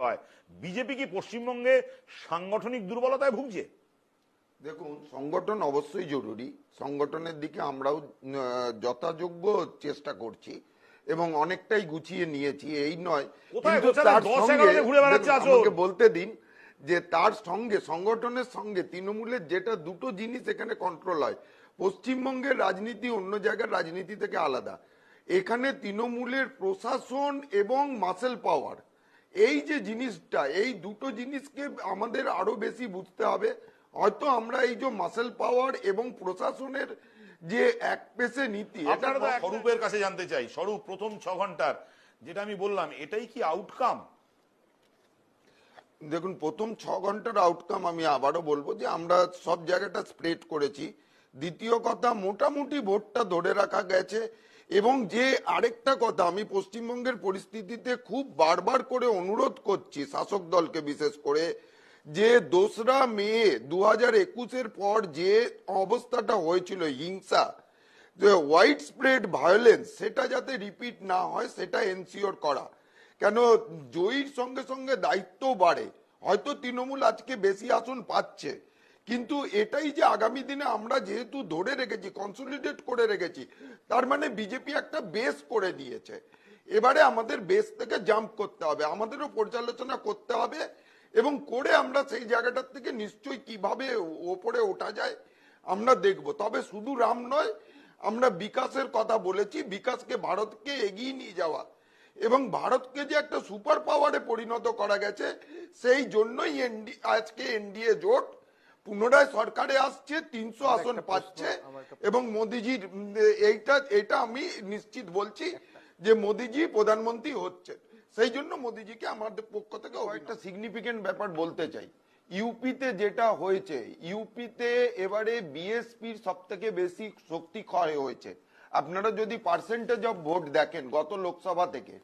হয়। বিজেপি কি পশ্চিমবঙ্গে সাংগঠনিক দুর্বলতায় ভুগছে? দেখুন সংগঠন অবশ্যই জরুরি। সংগঠনের দিকে আমরাও যথাযোগ্য চেষ্টা করছি এবং অনেকটাই গুছিয়ে নিয়েছি। এই নয়। আমাকে বলতে দিন যে তার সঙ্গে সংগঠনের সঙ্গে তৃণমূলের যেটা দুটো জিনিস এখানে কন্ট্রোল হয়। পশ্চিমবঙ্গের রাজনীতি অন্য জায়গার রাজনীতি থেকে আলাদা। এখানে তৃণমূলের প্রশাসন এবং মাসেল পাওয়ার এই যে জিনিসটা এই দুটো জিনিসকে আমাদের আরও বেশি বুঝতে হবে। হয়তো আমরা এই যে মাসেল পাওয়ার এবং প্রশাসনের যে এক পেশে নীতি স্বরূপের কাছে জানতে চাই। স্বরূপ প্রথম ছ ঘণ্টার যেটা আমি বললাম এটাই কি আউটকাম দেখুন প্রথম ছ ঘণ্টার আউটকাম আমি আবারও বলব যে আমরা সব জায়গাটা স্প্রেড করেছি। দ্বিতীয় কথা মোটামুটি ভোটটা ধরে রাখা গেছে। এবং যে আরেকটা কথা, আমি পশ্চিমবঙ্গের পরিস্থিতিতে খুব বারবার করে অনুরোধ করছি শাসক দলকে বিশেষ করে, যে দোসরা মে দু হাজার একুশের পর যে অবস্থাটা হয়েছিল হিংসা, যে হোয়াইট স্প্রেড ভায়োলেন্স সেটা যাতে রিপিট না হয়, সেটা এনসিওর করা। কেন জয়ীর সঙ্গে সঙ্গে দায়িত্ব বাড়ে। হয়তো তৃণমূল আজকে বেশি আসন পাচ্ছে। কিন্তু এটাই যে আগামী দিনে আমরা যেহেতু ধরে রেখেছি কনসলিডেট করে রেখেছি তার মানে বিজেপি একটা বেস করে দিয়েছে। এবারে আমাদের বেস থেকে জাম্প করতে হবে, আমাদেরও পর্যালোচনা করতে হবে এবং করে আমরা সেই জায়গাটার থেকে নিশ্চয়ই কীভাবে ওপরে ওঠা যায় আমরা দেখব। তবে শুধু রাম নয়, আমরা বিকাশের কথা বলেছি, বিকাশকে ভারতকে এগিয়ে নিয়ে যাওয়া এবং ভারতকে যে একটা সুপার পাওয়ারে পরিণত করা গেছে, সেই জন্যই এনডি আজকে এনডিএ জোট পুনরায় সরকারে আসছে তিনশো আসন পাচ্ছে এবং মোদিজির এইটা এটা আমি নিশ্চিত বলছি যে মোদিজি প্রধানমন্ত্রী হচ্ছে সেই জন্য মোদিজিকে আমাদের পক্ষ থেকে একটা সিগনিফিকেন্ট ব্যাপার বলতে চাই। ইউপিতে যেটা হয়েছে ইউপিতে এবারে বিএসপির সব থেকে বেশি শক্তি ক্ষয় হয়েছে। আপনারা যদি পার্সেন্টেজ অফ ভোট দেখেন গত লোকসভা থেকে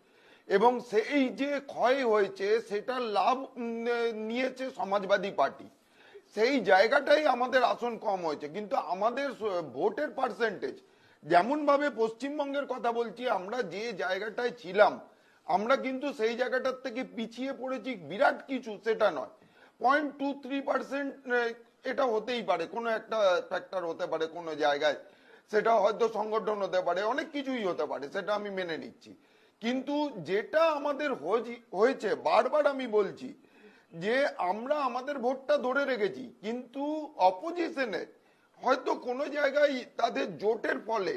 এবং সেই যে ক্ষয় হয়েছে সেটার লাভ নিয়েছে সমাজবাদী পার্টি। সেই জায়গাটাই আমাদের আসন কম হয়েছে। কিন্তু আমাদের ভোটের পার্সেন্টেজ যেমন ভাবে পশ্চিমবঙ্গের কথা বলছি, আমরা যে জায়গাটায় ছিলাম, আমরা কিন্তু সেই জায়গাটার থেকে পিছিয়ে পড়েছি, বিরাট কিছু, সেটা নয়। পয়েন্ট টু থ্রি পার্সেন্ট এটা হতেই পারে, কোনো একটা ফ্যাক্টর হতে পারে কোনো জায়গায়। সেটা হয়তো সংগঠন হতে পারে, অনেক কিছুই হতে পারে, সেটা আমি মেনে নিচ্ছি। কিন্তু যেটা আমাদের হয়েছে, বারবার আমি বলছি যে আমরা আমাদের ভোটটা ধরে রেখেছি কিন্তু অপোজিশনে হয়তো কোনো জায়গায় তাদের জোটের ফলে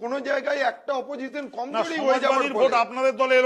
কোনো জায়গায় একটা অপোজিশন কমজোরি হয়ে যাওয়ার ভোট ফলে আপনাদের দলে এলো